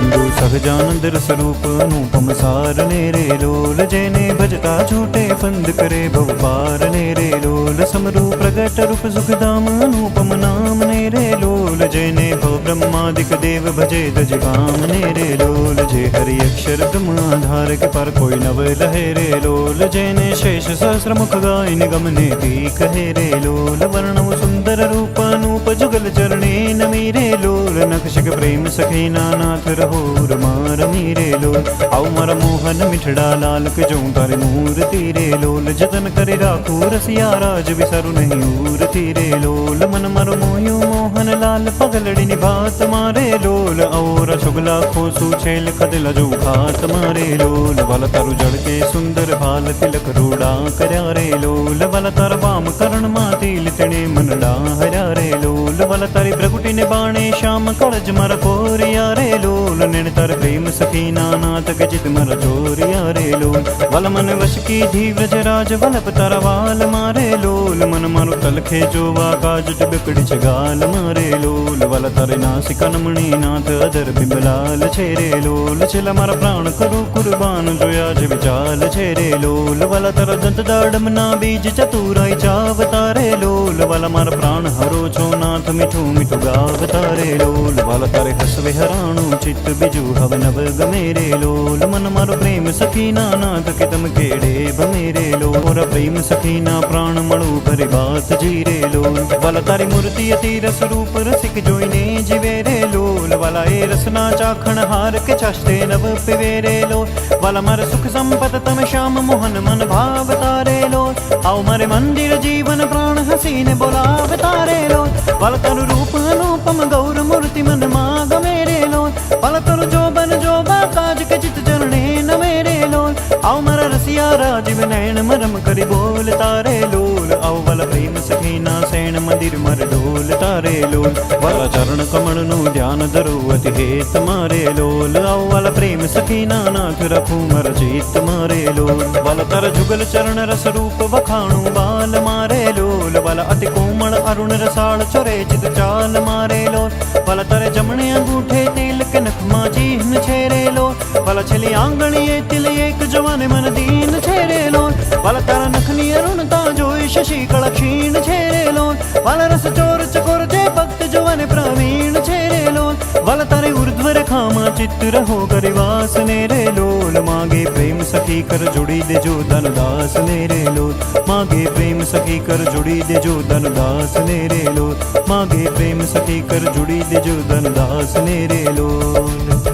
बन्धु सहजानन्द स्वरूप अनुपम सार नेरे लोल जेने भजता झूठे फंद करे भारेरे लोल समरूप नेरे लोल जेने भव ब्रह्मादिक देव भजे दज काम नेरे लोल તજ કામ ને રે લોલ જે હરિ અક્ષર બ્રહ્મ આધાર કે પર કોઈ નવ લહે રે લોલ જેને શેષ સહસ્ર મુખ ગાય નિગમ ને તી કહે રે લોલ વર્ણવ સુંદર રૂપ અનુપ જુગલ ચરણે નમી રે લોલ નક્ષક પ્રેમ સખી નાનાથ રહો રમા રમી રે લોલ આવ મારા મોહન મીઠડા લાલ કે જો તારે મૂર્તિ રે લોલ જતન કરી રાખું રસિયા લોલ પગલડીની ભાત મારે લોલ ઔર શુગલા ખોસું છેલ ખદલ જો ખાત મારે લોલ વલ તારું જળકે સુંદર ભાલ તિલક રૂડા કર્યા રે લોલ વલ તાર વામ કરણમાં તિલ તેણે મનડા હર્યા રે લોલ વલ તારી પ્રગુટીને બાણે શ્યામ કળજ મારા કોરિયા લોલ નેણ તાર પ્રેમ સખી નાનાથ ગજિત મારા ચોરિયા રે લોલ વલ મન વશ કીધી વ્રજરાજ વલપ તારા વાલ મારે લોલ મન મારું તલખે જોવા કાજ ડબકડી છે ગાલ મારે લોલ વલ તારે નાસિકા નમણી નાથ અધર બિંબલાલ છે રે લોલ છેલ્લા મારા પ્રાણ કરું કુરબાન જોયા છે વિચાલ છે રે લોલ વલ તારા દંત દાડમના બીજ ચતુરાઈ ચાવતા રે લોલ વલ મારા પ્રાણ હરો છો મીઠું મીઠું ગાવતા રે લોલ, વલ તારે હસવે હરાણું, ચિત્ત બીજું હવે નવ ગમે રે લોલ. મન મારો પ્રેમ સખીના નાથ કે તમ કેડે ભમે રે લોલ. મોરા પ્રેમ સખીના પ્રાણ મળું, ભરે વાત જી રે લોલ. વલ તારી મૂર્તિ અતિ રસ રૂપ રસિક જોઈને જીવે રે લોલ. વાલા એ રસના ચાખણ હાર કે છાસ્તે નવ પીવે રે લોલ. વાલા મારા સુખ સંપત તમે શ્યામ મોહન મન ભાવ તારે લોલ. આવ મારે મંદિર જીવન પ્રાણ હસીને બોલાવ તારે લોલ. વાલ તારું રૂપ અનુપમ ગૌર મૂર્તિ મનમાં ગમે રે લોલ વાલ તારું જોબન જોબા કાજ કે ચિત ચરણે નમે રે લોલ આવ મારા રસિયા રાજીવ નયન મરમ કરી બોલ તારે લોલ આવ વાલ પ્રેમ સખીના સૈણ મંદિર મર તારે લોલ. વાલા ચરણ કમળનું ધ્યાન ધરું અતિ હેત મારે લોલ. આવ વાલા પ્રેમ સખીના નાથ રખું મર ચિત્ત મારે લોલ. વાલા તર જુગલ ચરણ રસ રૂપ વખાણું બાલ મારે લોલ. વાલા અતિ કોમળ અરુણ રસાળ ચોરે ચિત ચાલ મારે લોલ. વાલા તારે જમણે અંગૂઠે તિલ કે નખમાં જીહન છેરે લોલ. વાલા છેલ્લી આંગણીએ તિલ એક જવાને મન દીન છે વાલા તારે ઉર્ધ્વ રેખામાં ચિત્ત રહો કરે વાસ ને રે લોલ માગે પ્રેમ સખી કર જોડી દેજો ધનદાસ ને રે લોલ માગે પ્રેમ સખી કર જોડી દેજો ધનદાસ ને રે લોલ માગે પ્રેમ સખી કર જોડી દેજો ધનદાસ ને રે લોલ